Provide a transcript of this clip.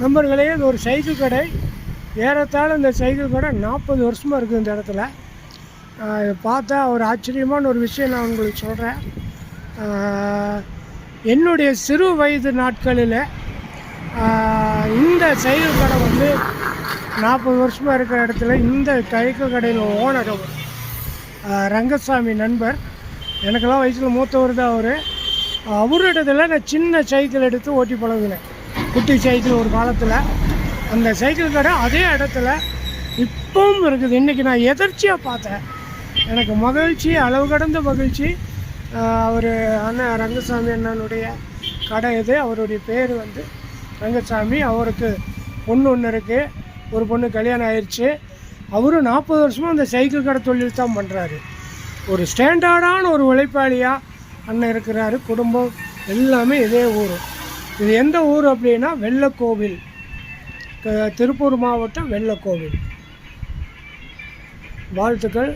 நண்பர்களே இது ஒரு சைக்கிள் கடை. ஏறத்தாழ இந்த சைக்கிள் கடை நாற்பது வருஷமாக இருக்குது இந்த இடத்துல. இதை பார்த்தா ஒரு ஆச்சரியமான ஒரு விஷயம் நான் உங்களுக்கு சொல்கிறேன் என்னுடைய சிறு வயது நாட்களில் இந்த சைக்கிள் கடை வந்து நாற்பது வருஷமாக இருக்கிற இடத்துல இந்த சைக்கிள் கடையில் ஓனர் அவர். ரங்கசாமி நண்பர். எனக்கெல்லாம் வயசில் மூத்தவர் தான் அவர். அவரிடத்துல நான் சின்ன சைக்கிள் எடுத்து ஓட்டி பழகினேன். குட்டி சைக்கிள் ஒரு காலத்தில். அந்த சைக்கிள் கடை அதே இடத்துல இப்பவும் இருக்குது. இன்றைக்கி நான் எதர்ச்சியாக பார்த்தேன். எனக்கு மகிழ்ச்சி அளவு கடந்த மகிழ்ச்சி. அவர் அண்ணன் ரங்கசாமி அண்ணனுடைய கடை இது. அவருடைய பேர் வந்து ரங்கசாமி. அவருக்கு பொண்ணு ஒன்று இருக்குது ஒரு பொண்ணு கல்யாணம் ஆயிடுச்சு அவரும் நாற்பது வருஷமாக அந்த சைக்கிள் கடை தொழில் தான் பண்ணுறாரு ஒரு ஸ்டாண்டர்டான ஒரு உழைப்பாளியாக அண்ணன் இருக்கிறாரு. குடும்பம் எல்லாமே இதே ஊரும் இது எந்த ஊர் அப்படின்னா வெள்ளக்கோவில். திருப்பூர் மாவட்டம் வெள்ளக்கோவில். வாழ்த்துக்கள்.